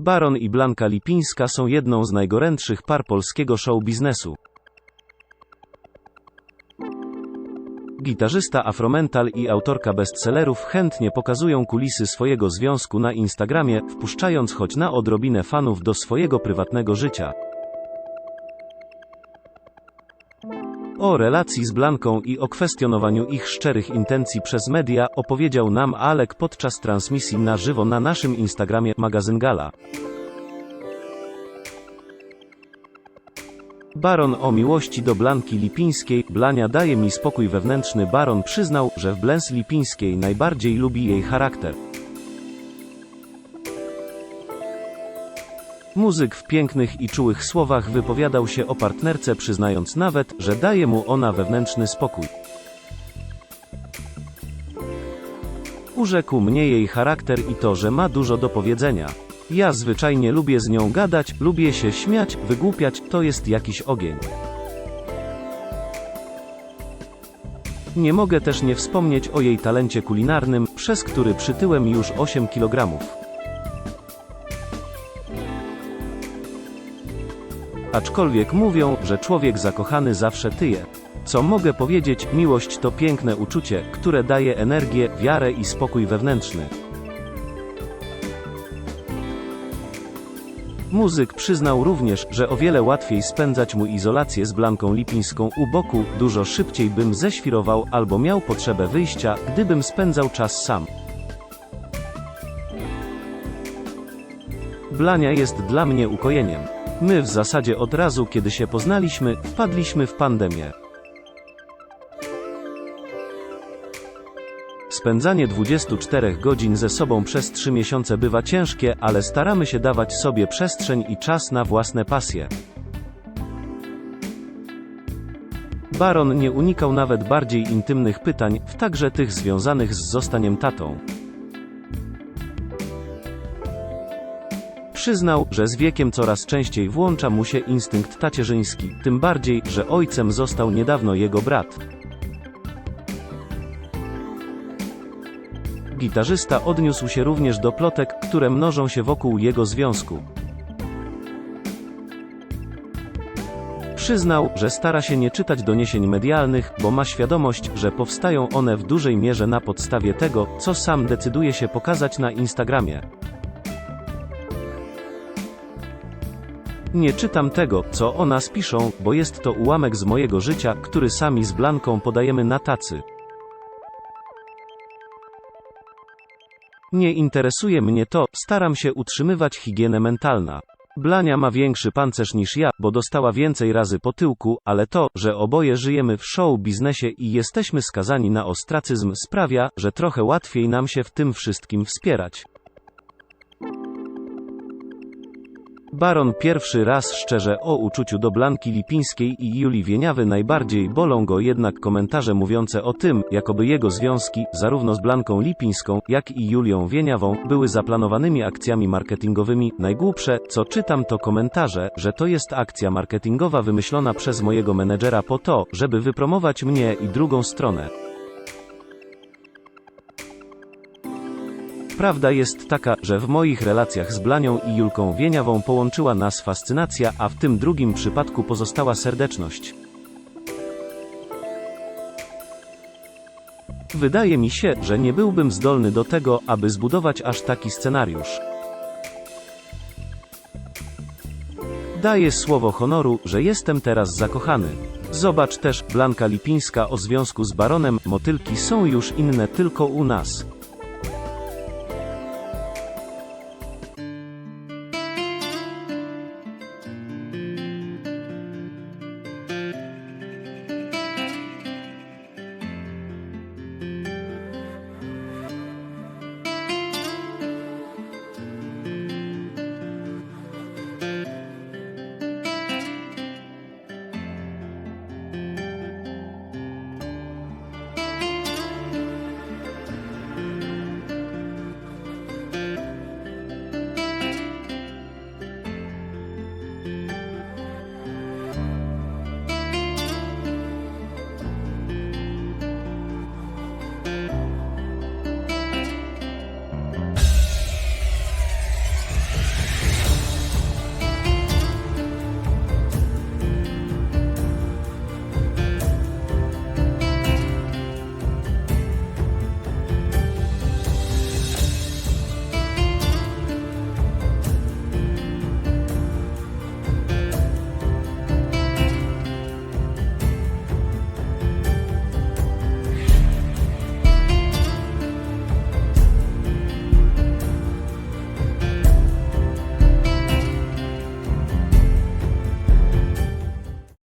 Baron i Blanka Lipińska są jedną z najgorętszych par polskiego show biznesu. Gitarzysta Afromental i autorka bestsellerów chętnie pokazują kulisy swojego związku na Instagramie, wpuszczając choć na odrobinę fanów do swojego prywatnego życia. O relacji z Blanką i o kwestionowaniu ich szczerych intencji przez media opowiedział nam Alek podczas transmisji na żywo na naszym Instagramie magazyn Gala. Baron o miłości do Blanki Lipińskiej, Blania daje mi spokój wewnętrzny. Baron przyznał, że w Blens Lipińskiej najbardziej lubi jej charakter. Muzyk w pięknych i czułych słowach wypowiadał się o partnerce, przyznając nawet, że daje mu ona wewnętrzny spokój. Urzekł mnie jej charakter i to, że ma dużo do powiedzenia. Ja zwyczajnie lubię z nią gadać, lubię się śmiać, wygłupiać, to jest jakiś ogień. Nie mogę też nie wspomnieć o jej talencie kulinarnym, przez który przytyłem już 8 kg. Aczkolwiek mówią, że człowiek zakochany zawsze tyje. Co mogę powiedzieć, miłość to piękne uczucie, które daje energię, wiarę i spokój wewnętrzny. Muzyk przyznał również, że o wiele łatwiej spędzać mu izolację z Blanką Lipińską u boku, dużo szybciej bym ześwirował albo miał potrzebę wyjścia, gdybym spędzał czas sam. Blania jest dla mnie ukojeniem. My w zasadzie od razu, kiedy się poznaliśmy, wpadliśmy w pandemię. Spędzanie 24 godzin ze sobą przez 3 miesiące bywa ciężkie, ale staramy się dawać sobie przestrzeń i czas na własne pasje. Baron nie unikał nawet bardziej intymnych pytań, w także tych związanych z zostaniem tatą. Przyznał, że z wiekiem coraz częściej włącza mu się instynkt tacierzyński, tym bardziej, że ojcem został niedawno jego brat. Gitarzysta odniósł się również do plotek, które mnożą się wokół jego związku. Przyznał, że stara się nie czytać doniesień medialnych, bo ma świadomość, że powstają one w dużej mierze na podstawie tego, co sam decyduje się pokazać na Instagramie. Nie czytam tego, co o nas piszą, bo jest to ułamek z mojego życia, który sami z Blanką podajemy na tacy. Nie interesuje mnie to, staram się utrzymywać higienę mentalna. Blania ma większy pancerz niż ja, bo dostała więcej razy po tyłku, ale to, że oboje żyjemy w show biznesie i jesteśmy skazani na ostracyzm sprawia, że trochę łatwiej nam się w tym wszystkim wspierać. Baron pierwszy raz szczerze o uczuciu do Blanki Lipińskiej i Julii Wieniawy najbardziej bolą go jednak komentarze mówiące o tym, jakoby jego związki, zarówno z Blanką Lipińską, jak i Julią Wieniawą, były zaplanowanymi akcjami marketingowymi. Najgłupsze, co czytam to komentarze, że to jest akcja marketingowa wymyślona przez mojego menedżera po to, żeby wypromować mnie i drugą stronę. Prawda jest taka, że w moich relacjach z Blanią i Julką Wieniawą połączyła nas fascynacja, a w tym drugim przypadku pozostała serdeczność. Wydaje mi się, że nie byłbym zdolny do tego, aby zbudować aż taki scenariusz. Daję słowo honoru, że jestem teraz zakochany. Zobacz też, Blanka Lipińska o związku z baronem, motylki są już inne tylko u nas.